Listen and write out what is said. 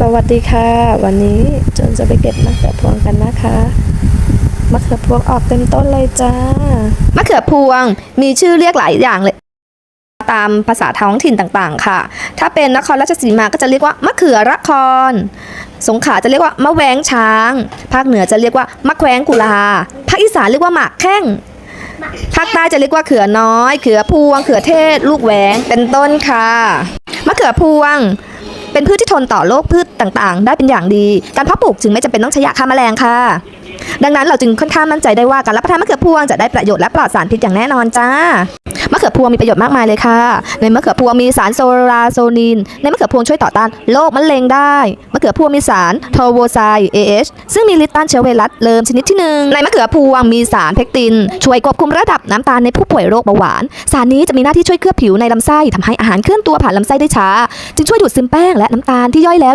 สวัสดีค่ะ วันนี้จนจะไปเก็บมะเขือพวงกันนะคะมะเขือพวงออกเต็มต้นเลยจ้ามะเขือพวงมีชื่อเรียกหลายอย่างเลย ตามภาษาท้องถิ่นต่างๆ ค่ะ ถ้าเป็นนครราชสีมาก็จะเรียกว่ามะเขือระคร สงขลาจะเรียกว่ามะแวงช้าง ภาคเหนือจะเรียกว่ามะแขวงกุลา ภาคอีสานเรียกว่าหมากแข้งภาคใต้จะเรียกว่าเขือน้อย เขือพวง เขือเทศ ลูกแหวง เป็นต้นค่ะ มะเขือพวง เป็นพืชที่ทนต่อโรคพืชต่างๆ ได้เป็นอย่างดี การเพาะปลูกจึงไม่จำเป็นต้องใช้ยาฆ่าแมลงค่ะ ดังนั้นเราจึงค่อนข้างมั่นใจได้ว่าการรับประทานมะเขือพวงจะได้ประโยชน์และปลอดสารพิษอย่างแน่นอนจ้ามะเขือพวงมีประโยชน์มากมายเลยค่ะ ในมะเขือพวงมีสารโซราโซนิน ในมะเขือพวงช่วยต่อต้านโรคมะเร็งได้ มะเขือพวงมีสารโทโวไซ AH ซึ่งมีฤทธิ์ต้านเชื้อไวรัสเลิมชนิดที่หนึ่งในมะเขือพวงมีสารเพคติน ช่วยควบคุมระดับน้ำตาลในผู้ป่วยโรคเบาหวาน สารนี้จะมีหน้าที่ช่วยเคลือบผิวในลำไส้ทำให้อาหารเคลื่อนตัวผ่านลำไส้ได้ช้า จึงช่วยดูดซึมแป้งและน้ำตาลที่ย่อยแล้วได้